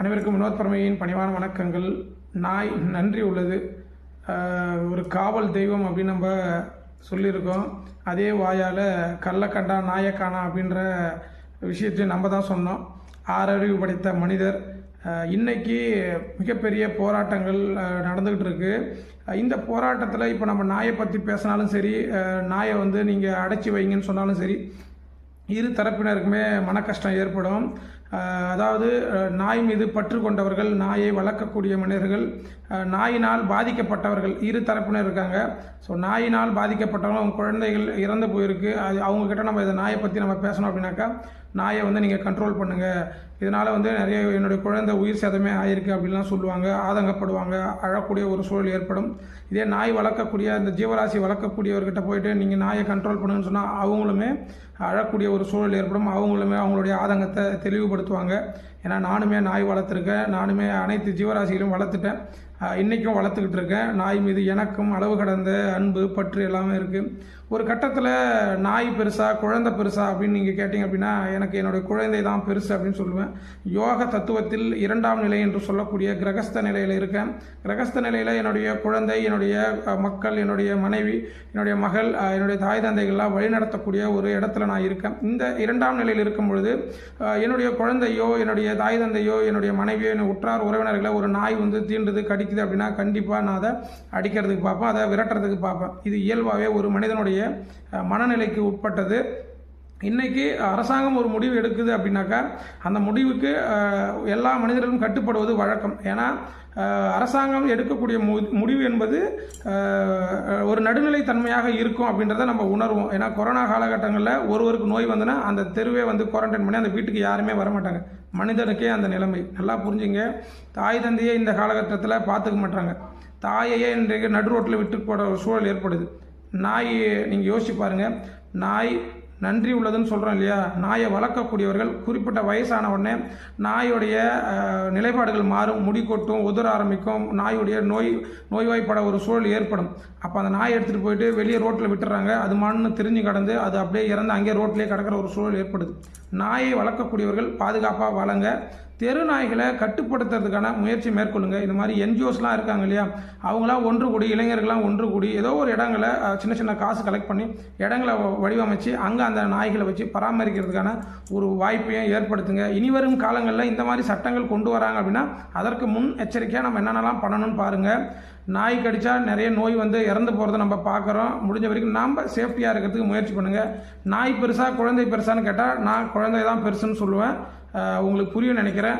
அனைவருக்கும் வினோத் பரமையின் பணிவான வணக்கங்கள். நாய் நன்றி உள்ளது. ஒரு காவல் தெய்வம் அப்படின்னு நம்ம சொல்லியிருக்கோம். அதே வாயால் கள்ளக்கண்டா நாயக்கானா அப்படின்ற விஷயத்தையும் நம்ம தான் சொன்னோம். ஆறறிவு படைத்த மனிதர். இன்றைக்கி மிகப்பெரிய போராட்டங்கள் நடந்துக்கிட்டு இருக்குது இந்த போராட்டத்தில் இப்போ நம்ம நாயை பற்றி பேசினாலும் சரி நாயை வந்து நீங்கள் அடைச்சி வைங்கன்னு சொன்னாலும் சரி இரு தரப்பினருக்குமே மன கஷ்டம் ஏற்படும். அதாவது நாய் மீது பற்று கொண்டவர்கள் நாயை வளர்க்கக்கூடிய மனிதர்கள் நாயினால் பாதிக்கப்பட்டவர்கள் இரு தரப்பினர் இருக்காங்க. ஸோ நாயினால் பாதிக்கப்பட்டவங்க அவங்க குழந்தைகள் இறந்து போயிருக்கு. அது அவங்கக்கிட்ட நம்ம இதை நாயை பற்றி நம்ம பேசணும் அப்படின்னாக்கா நாயை வந்து நீங்கள் கண்ட்ரோல் பண்ணுங்கள் இதனால் வந்து நிறைய என்னுடைய குழந்தை உயிர் சேதமே ஆயிருக்கு அப்படின்லாம் சொல்லுவாங்க ஆதங்கப்படுவாங்க அழக்கூடிய ஒரு சூழல் ஏற்படும். இதே நாய் வளர்க்கக்கூடிய இந்த ஜீவராசி வளர்க்கக்கூடியவர்கிட்ட போயிட்டு நீங்கள் நாயை கண்ட்ரோல் பண்ணுன்னு சொன்னால் அவங்களுமே அழக்கூடிய ஒரு சூழல் ஏற்படும். அவங்களுமே அவங்களுடைய ஆதங்கத்தை தெளிவுபடுத்துவாங்க. ஏன்னா நானுமே நாய் வளர்த்துருக்கேன். நானுமே அனைத்து ஜீவராசிகளையும் வளர்த்துட்டேன். இன்றைக்கும் வளர்த்துக்கிட்டு இருக்கேன். நாய் மீது எனக்கும் அளவு கடந்த அன்பு பற்று எல்லாமே இருக்குது ஒரு கட்டத்தில் நாய் பெருசா குழந்தை பெருசா அப்படின்னு நீங்கள் கேட்டிங்க அப்படின்னா எனக்கு என்னுடைய குழந்தை தான் பெருசு அப்படின்னு சொல்லுவேன். யோக தத்துவத்தில் இரண்டாம் நிலை என்று சொல்லக்கூடிய கிரகஸ்த நிலையில் இருக்கேன். கிரகஸ்த நிலையில் என்னுடைய குழந்தை என்னுடைய மக்கள் என்னுடைய மனைவி என்னுடைய மகள் என்னுடைய தாய் தந்தைகள்லாம் வழிநடத்தக்கூடிய ஒரு இடத்துல நான் இருக்கேன். இந்த இரண்டாம் நிலையில் இருக்கும் பொழுது என்னுடைய குழந்தையோ என்னுடைய தாய் தந்தையோ என்னுடைய மனைவியோ என்னுடைய உற்றார் உறவினர்களை ஒரு நாய் வந்து தீண்டுது கடிக்குது அப்படின்னா கண்டிப்பாக நான் அதை அடிக்கிறதுக்கு பார்ப்பேன் அதை விரட்டுறதுக்கு பார்ப்பேன். இது இயல்பாகவே ஒரு மனிதனுடைய மனநிலைக்கு உட்பட்டது. இன்றைக்கி அரசாங்கம் ஒரு முடிவு எடுக்குது அப்படின்னாக்கா அந்த முடிவுக்கு எல்லா மனிதர்களும் கட்டுப்படுவது வழக்கம். ஏன்னா அரசாங்கம் எடுக்கக்கூடிய மு- முடிவு என்பது ஒரு ஒரு நடுநிலைத்தன்மையாக இருக்கும் அப்படின்றத நம்ம உணர்வோம். ஏன்னா கொரோனா காலகட்டங்களில் ஒருவருக்கு நோய் வந்துன்னா அந்த தெருவே வந்து குவாரண்டைன் பண்ணி அந்த வீட்டுக்கு யாருமே வரமாட்டாங்க. மனிதனுக்கே அந்த நிலைமை. நல்லா புரிஞ்சுங்க. தாய் தந்தையே இந்த காலகட்டத்தில் பார்த்துக்க மாட்டாங்க. தாயையே இன்றைக்கு நடு ரோட்டில் விட்டு போட ஒரு சூழல் ஏற்படுது. நாய் நீங்கள் யோசிச்சு பாருங்க. நாய் நன்றி உள்ளதுன்னு சொல்கிறோம் இல்லையா? நாயை வளர்க்கக்கூடியவர்கள் குறிப்பிட்ட வயசான உடனே நாயுடைய நிலைப்பாடுகள் மாறும் முடி கொட்டும் உதற ஆரம்பிக்கும் நாயுடைய நோய் நோய்வாய்ப்பட ஒரு சூழல் ஏற்படும். அப்போ அந்த நாயை எடுத்துகிட்டு போயிட்டு வெளியே ரோட்டில் விட்டுறாங்க. அது மண்ணு திரிஞ்சு கடந்து அது அப்படியே இறந்து அங்கேயே ரோட்லேயே கிடக்கிற ஒரு சூழல் ஏற்படுது. நாயை வளர்க்கக்கூடியவர்கள் பாதுகாப்பாக வளங்க தெரு நாய்களை கட்டுப்படுத்துறதுக்கான முயற்சி மேற்கொள்ளுங்க. இந்த மாதிரி என்ஜிஓஸ்லாம் இருக்காங்க இல்லையா? அவங்களாம் ஒன்று கூடி இளைஞர்கள்லாம் ஒன்று கூடி ஏதோ ஒரு இடங்களை சின்ன சின்ன காசு கலெக்ட் பண்ணி இடங்களை வடிவமைச்சு அங்கே அந்த நாய்களை வச்சு பராமரிக்கிறதுக்கான ஒரு வாய்ப்பையும் ஏற்படுத்துங்க. இனிவரும் காலங்களில் இந்த மாதிரி சட்டங்கள் கொண்டு வராங்க அப்படின்னா அதற்கு முன் எச்சரிக்கையாக நம்ம என்னென்னலாம் பண்ணணும்னு பாருங்கள் நாய் கடித்தா நிறைய நோய் வந்து இறந்து போகிறத நம்ம பார்க்குறோம். முடிஞ்ச வரைக்கும் நாம் சேஃப்டியாக இருக்கிறதுக்கு முயற்சி பண்ணுங்கள் நாய் பெருசாக குழந்தை பெருசான்னு கேட்டால் நான் குழந்தை தான் பெருசுன்னு சொல்லுவேன். உங்களுக்கு புரியும் நினைக்கிறேன்.